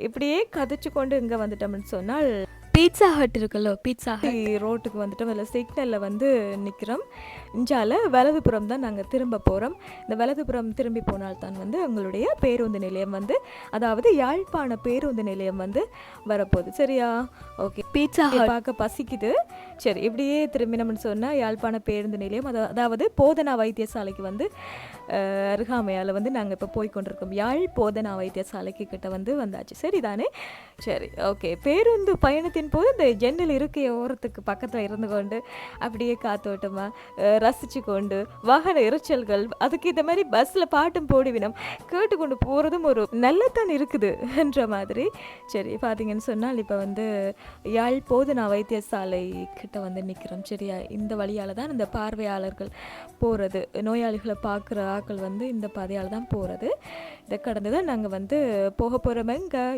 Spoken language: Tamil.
இப்படியே கதைச்சு கொண்டு இங்கே வந்துட்டோம்னு சொன்னால் பீட்சா ஹட் இருக்குல்ல பீட்சா ஹட் ரோட்டுக்கு வந்துட்டோம் இல்லை சிக்னலில் வந்து நிற்கிறோம் இஞ்சால வலதுபுறம் தான் நாங்கள் திரும்ப போகிறோம் இந்த வலதுபுறம் திரும்பி போனால் தான் வந்து உங்களுடைய பேருந்து நிலையம் வந்து அதாவது யாழ்ப்பாண பேருந்து நிலையம் வந்து வரப்போகுது. சரியா? ஓகே பீட்சா பார்க்க பசிக்குது. சரி இப்படியே திரும்பினோம்னு சொன்னால் யாழ்ப்பாண பேருந்து நிலையம் அதா- அதாவது போதனா வைத்தியசாலைக்கு வந்து அருகாமையால் வந்து நாங்கள் இப்போ போய் கொண்டிருக்கோம். யாழ் போதனா வைத்தியசாலைக்கு கிட்ட வந்து வந்தாச்சு. சரிதானே? சரி ஓகே பேருந்து பயணத்தின் போது இந்த ஜன்னல் இருக்கை ஓரத்துக்கு பக்கத்தில் இருந்து கொண்டு அப்படியே காத்தோட்டமாக ரசித்து கொண்டு வாகன இரைச்சல்கள் அதுக்கு இந்த மாதிரி பஸ்ஸில் பாட்டும் போடுவினம் கேட்டுக்கொண்டு போகிறதும் ஒரு நல்லதான் இருக்குது என்ற மாதிரி. சரி பார்த்தீங்கன்னு சொன்னால் இப்போ வந்து யாழ் போதனா வைத்தியசாலை கிட்ட வந்து நிற்கிறோம் சரியா இந்த வழியால் தான் இந்த பார்வையாளர்கள் போகிறது நோயாளிகளை பார்க்குற ஆட்கள் வந்து இந்த பாதையால் தான் போகிறது இதை கடந்து தான் நாங்கள் வந்து போக போகிறவங்க